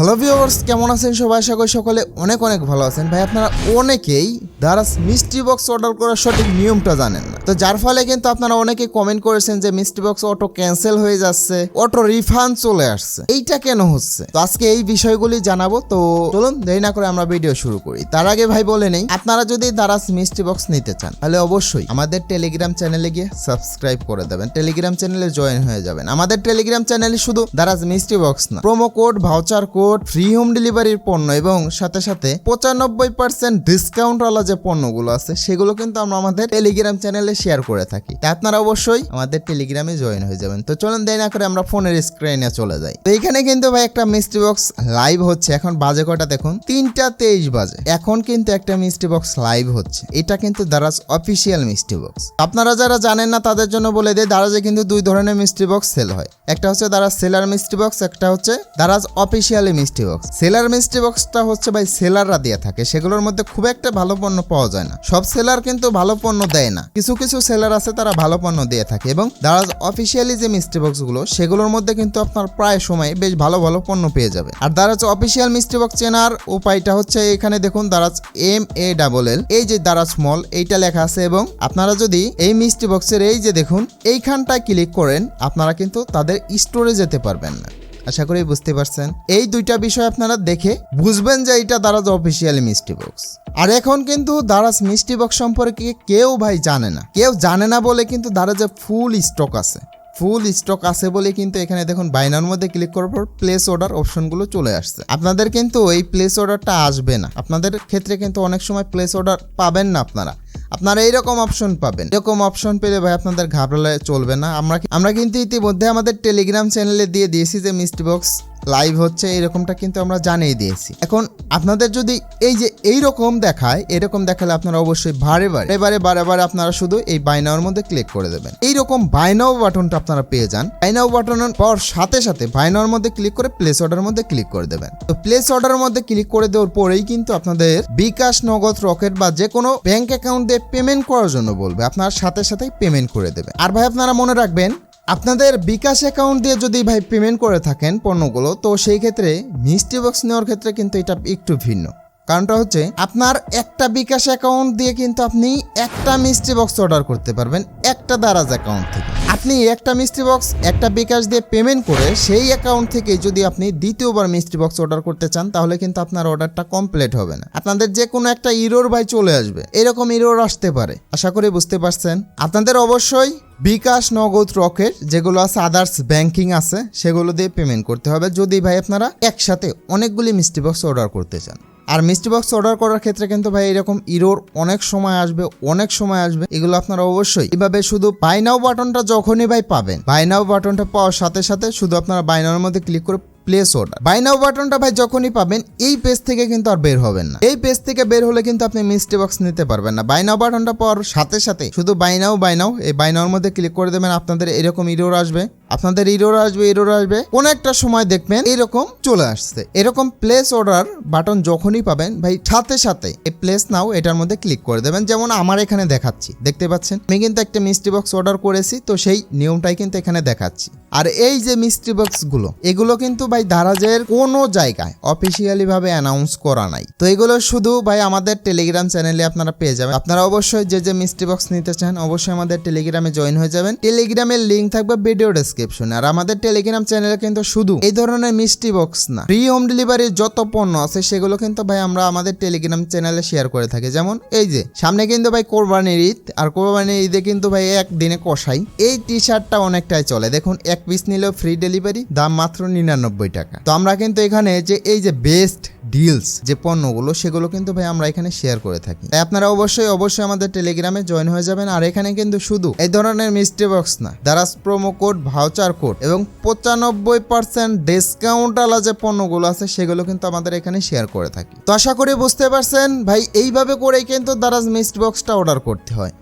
Hello viewers কেমন আছেন সবাই? আশা করি সকলে অনেক অনেক ভালো আছেন। ভাই, আপনারা অনেকেই দারাস মিষ্টি বক্স অর্ডার করার সঠিক নিয়মটা জানেন না। তো যার ফলে কিন্তু আপনারা অনেকে কমেন্ট করেছেন যে মিষ্টি বক্স অটো ক্যান্সেল হয়ে যাচ্ছে অটো রিফান্ড চলে আসছে। এইটা কেন হচ্ছে? তো আজকে এই বিষয়গুলি জানাব। তো চলুন, দেরি না করে আমরা ভিডিও শুরু করি। তার আগে ভাই বলে নেই, আপনারা যদি দারাস মিষ্টি বক্স নিতে চান, তাহলে অবশ্যই আমাদের টেলিগ্রাম চ্যানেলে গিয়ে সাবস্ক্রাইব করে দেবেন। টেলিগ্রাম চ্যানেলে জয়েন হয়ে যাবেন। আমাদের টেলিগ্রাম চ্যানেলে শুধু দারাজ মিষ্টি বক্স না promo code voucher code free home ডেলিভারির পণ্য এবং সাথে সাথে পঁচানব্বই পার্সেন্ট ডিসকাউন্টওয়ালা যে পণ্যগুলো আছে, সেগুলো কিন্তু আমরা আমাদের টেলিগ্রাম চ্যানেলে শেয়ার করে থাকি। তাই আপনারা অবশ্যই আমাদের টেলিগ্রামে জয়েন হয়ে যাবেন। তো চলুন দেরি না করে আমরা ফোনের স্ক্রিনে চলে যাই। তো এখানে কিন্তু ভাই একটা মিষ্টি বক্স লাইভ হচ্ছে। এখন বাজে কটা দেখুন? তিনটা তেইশ বাজে। এখন কিন্তু একটা মিষ্টি বক্স লাইভ হচ্ছে। এটা কিন্তু দারাজ অফিসিয়াল মিষ্টি বক্স আপনারা যারা জানেন না, তাদের জন্য বলে দিই, দারাজে কিন্তু দুই ধরনের মিষ্টি বক্স সেল হয়। একটা হচ্ছে দারাজ সেলার মিষ্টি বক্স একটা হচ্ছে Daraz officially Mishti Box seller Mishti বক্সটা হচ্ছে ভাই সেলাররা দিয়ে থাকে। সেগুলোর মধ্যে খুব একটা ভালো পণ্য পাওয়া যায় না। সব সেলার কিন্তু ভালো পণ্য দেয় না। কিছু কিছু সেলার আছে, তারা ভালো পণ্য দিয়ে থাকে এবং দারাজ অফিসিয়ালি যে মিষ্টি বক্সগুলো সেগুলোর মধ্যে কিন্তু আপনার প্রায় সময় বেশ ভালো ভালো পণ্য পেয়ে যাবে। আর দারাজ অফিসিয়াল মিষ্টি বক্স চেনার উপায়টা হচ্ছে, এখানে দেখুন Daraz M A double L এই যে দারাজ মল এইটা লেখা আছে এবং আপনারা যদি এই মিষ্টি বক্সের এই যে দেখুন, এইখানটায় ক্লিক করেন, আপনারা কিন্তু তাদের স্টোরে যেতে পারবেন না। আশা করি বুঝতে পারছেন। এই দুইটা বিষয় আপনারা দেখে বুঝবেন যে এটা দারাজ অফিসিয়ালি মিষ্টি বক্স আর এখন কিন্তু দারাজ মিষ্টি বক্স সম্পর্কে কেউ ভাই জানে না। কেউ জানে না বলে কিন্তু দারাজে ফুল স্টক আছে। ফুল স্টক আছে বলে কিন্তু এখানে দেখুন বাইনার মধ্যে ক্লিক করার পর প্লেস অর্ডার অপশনগুলো চলে আসছে। আপনাদের কিন্তু এই প্লেস অর্ডারটা আসবে না। আপনাদের ক্ষেত্রে কিন্তু অনেক সময় প্লেস অর্ডার পাবেন না আপনারা। আপনারা এইরকম অপশন পাবেন। এরকম অপশন পেলে ভাই আপনাদের ঘাবড়ালে চলবে না। আমরা আমরা কিন্তু ইতিমধ্যে আমাদের টেলিগ্রাম চ্যানেলে দিয়ে দিয়েছি যে মিস্ট বক্স লাইভ হচ্ছে, এরকমটা কিন্তু আমরা জানিয়ে দিয়েছি। এখন আপনাদের যদি এই যে এই রকম দেখায়, এরকম দেখালে আপনারা অবশ্যই বারে বারে এবারে বারে বারে আপনারা শুধু এই বাইনাওর মধ্যে ক্লিক করে দেবেন। এই এইরকম বাইনাও বাটনটা আপনারা পেয়ে যান। বাইনাও বাটন পাওয়ার সাথে সাথে বাইনাওর মধ্যে ক্লিক করে প্লেস অর্ডারের মধ্যে ক্লিক করে দেবেন। তো প্লেস অর্ডারের মধ্যে ক্লিক করে দেওয়ার পরেই কিন্তু আপনাদের বিকাশ নগদ রকেট বা যে কোনো ব্যাংক অ্যাকাউন্ট দিয়ে পেমেন্ট করার জন্য বলবে। আপনার সাথে সাথেই পেমেন্ট করে দেবে আর ভাই, আপনারা মনে রাখবেন আপনাদের বিকাশ অ্যাকাউন্ট দিয়ে যদি ভাই পেমেন্ট করে থাকেন পণ্যগুলো, তো সেই ক্ষেত্রে মিষ্টি বক্স নেওয়ার ক্ষেত্রে কিন্তু এটা একটু ভিন্ন। কারণটা হচ্ছে, আপনার একটা বিকাশ অ্যাকাউন্ট দিয়ে কিন্তু আপনি একটা মিষ্টি বক্স অর্ডার করতে পারবেন একটা দারাজ অ্যাকাউন্ট থেকে। আপনি একটা মিষ্টি বক্স, একটা বিকাশ দিয়ে পেমেন্ট করে সেই অ্যাকাউন্ট থেকে যদি আপনি দ্বিতীয়বার মিষ্টি বক্স অর্ডার করতে চান, তাহলে কিন্তু আপনার অর্ডারটা কমপ্লিট হবে না। আপনাদের যে কোনো একটা ইরোর ভাই চলে আসবে। এরকম ইরোর আসতে পারে। আশা করি বুঝতে পারছেন। আপনাদের অবশ্যই বিকাশ নগদ রকেট, যেগুলো আছে আদার্স ব্যাংকিং আছে, সেগুলো দিয়ে পেমেন্ট করতে হবে। যদি ভাই আপনারা একসাথে অনেকগুলি মিষ্টি বক্স অর্ডার করতে চান। আর মিষ্টি বক্স অর্ডার করার ক্ষেত্রে কিন্তু ভাই এরকম ইরোর অনেক সময় আসবে, অনেক সময় আসবে। এগুলো আপনারা অবশ্যই এভাবে শুধু বাই নাও বাটনটা যখনই ভাই পাবেন বাই নাও বাটনটা পাওয়ার সাথে সাথে শুধু আপনারা বাই নাওর মধ্যে ক্লিক করে প্লেস অর্ডার বাই নাও বাটনটা ভাই যখনই পাবেন, এই পেজ থেকে কিন্তু আর বের হবেন না। এই পেজ থেকে বের হলে কিন্তু আপনি মিষ্টি বক্স নিতে পারবেন না। বাই নাও বাটনটা পাওয়ার সাথে সাথে শুধু বাই নাও বাই নাও এই বাই নাওর মধ্যে ক্লিক করে দেবেন, আপনাদের এরকম ইরোর আসবে। আপনাদের ইরোর আসবে ইরোর আসবে। কোন একটা সময় দেখবেন এরকম চলে আসছে। এরকম প্লেস অর্ডার বাটন যখনই পাবেন, ভাই, সাথে সাথে এই প্লেস নাও এটার মধ্যে ক্লিক করে দেবেন। যেমন আমার এখানে দেখাচ্ছি, দেখতে পাচ্ছেন? আমি কিন্তু একটা মিষ্টি বক্স অর্ডার করেছি, তো সেই নিয়মটাই কিন্তু এখানে দেখাচ্ছি। আর এই যে মিষ্টি বক্সগুলো, এগুলো কিন্তু ভাই দারাজের কোনো জায়গায় অফিসিয়ালি ভাবে অ্যানাউন্স করা নাই। তো এগুলো শুধু ভাই আমাদের টেলিগ্রাম চ্যানেলে আপনারা পেয়ে যাবেন। আপনারা অবশ্যই যে যে মিষ্টি বক্স নিতে চান, অবশ্যই আমাদের টেলিগ্রামে জয়েন হয়ে যাবেন। টেলিগ্রামের লিঙ্ক থাকবে ভিডিও ডেসক্রিপশনে আর আমাদের টেলিগ্রাম চ্যানেলে কিন্তু শুধু এই ধরনের মিষ্টি বক্স না ফ্রি হোম ডেলিভারির যত পণ্য আছে, সেগুলো কিন্তু ভাই আমরা আমাদের টেলিগ্রাম চ্যানেলে শেয়ার করে থাকি। যেমন এই যে, সামনে কিন্তু ভাই কোরবানির ঈদ, আর কোরবানির ঈদে কিন্তু ভাই একদিনে কষাই। এই টি শার্টটা অনেকটাই চলে। দেখুন, এক পিস নিলেও ফ্রি ডেলিভারি দাম মাত্র নিরানব্বই টাকা। তো আমরা কিন্তু এখানে যে, এই যে বেস্ট ডিলস যে পণ্যগুলো, সেগুলো কিন্তু ভাই আমরা এখানে শেয়ার করে থাকি। তাই আপনারা অবশ্যই অবশ্যই আমাদের টেলিগ্রামে জয়েন হয়ে যাবেন। আর এখানে কিন্তু শুধু এই ধরনের মিষ্টি বক্স না Daraz promo code voucher code এবং পঁচানব্বই পার্সেন্ট ডিসকাউন্ট আলা যে পণ্যগুলো আছে, সেগুলো কিন্তু আমাদের এখানে শেয়ার করে থাকি। তো আশা করি বুঝতে পারছেন, ভাই এইভাবে করেই কিন্তু দারাজ মিষ্টি বক্সটা অর্ডার করতে হয়।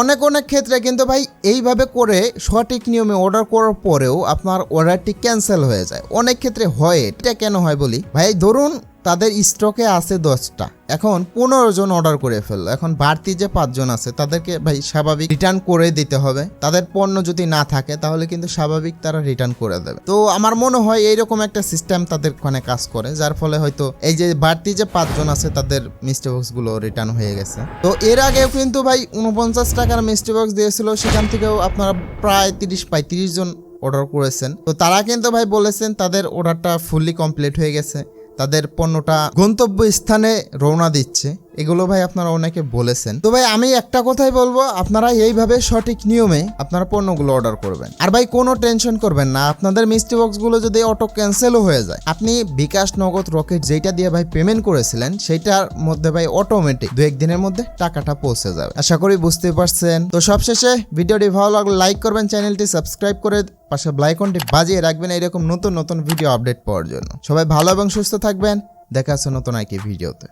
অনেক অনেক ক্ষেত্রে কিন্তু ভাই এইভাবে করে সঠিক নিয়মে অর্ডার করার পরেও আপনার অর্ডারটি ক্যান্সেল হয়ে যায়। অনেক ক্ষেত্রে হয়, এটা কেন হয় বলি? ভাই ধরুন তাদের স্টকে আছে দশটা। এখন পনেরো জন অর্ডার করে ফেলল। এখন বাড়তি যে পাঁচজন আছে, তাদেরকে ভাই স্বাভাবিক রিটার্ন করে দিতে হবে। তাদের পণ্য যদি না থাকে, তাহলে কিন্তু স্বাভাবিক তারা রিটার্ন করে দেবে। তো আমার মনে হয় এইরকম একটা সিস্টেম তাদের ওখানে কাজ করে, যার ফলে হয়তো এই যে বাড়তি যে পাঁচজন আছে, তাদের মিষ্টি বক্সগুলো রিটার্ন হয়ে গেছে। তো এর আগেও কিন্তু ভাই উনপঞ্চাশ টাকার মিষ্টি বক্স দিয়েছিল, সেখান থেকেও আপনারা প্রায় তিরিশ পঁয়ত্রিশ জন অর্ডার করেছেন। তো তারা কিন্তু ভাই বলেছেন, তাদের অর্ডারটা ফুললি কমপ্লিট হয়ে গেছে। তাদের পণ্যটা গন্তব্য স্থানে রওনা দিচ্ছে। এগুলো ভাই আপনারা অনেকে বলেছেন। তো ভাই, আমি একটা কথাই বলব, আপনারা এইভাবে সঠিক নিয়মে আপনারা পণ্যগুলো অর্ডার করবেন। আর ভাই, কোনো টেনশন করবেন না, আপনাদের মিষ্টি বক্সগুলো যদি অটো ক্যান্সেলও হয়ে যায়, আপনি বিকাশ নগদ রকেট যেটা দিয়ে ভাই পেমেন্ট করেছিলেন, সেইটার মধ্যে ভাই অটোমেটিক দু একদিনের মধ্যে টাকাটা পৌঁছে যাবে। আশা করি বুঝতে পারছেন। তো সবশেষে ভিডিওটি ভালো লাগলে লাইক করবেন, চ্যানেলটি সাবস্ক্রাইব করে পাশে ব্লাইকনটি বাজিয়ে রাখবেন এরকম নতুন নতুন ভিডিও আপডেট পাওয়ার জন্য। সবাই ভালো এবং সুস্থ থাকবেন। দেখা হচ্ছে নতুন একই ভিডিওতে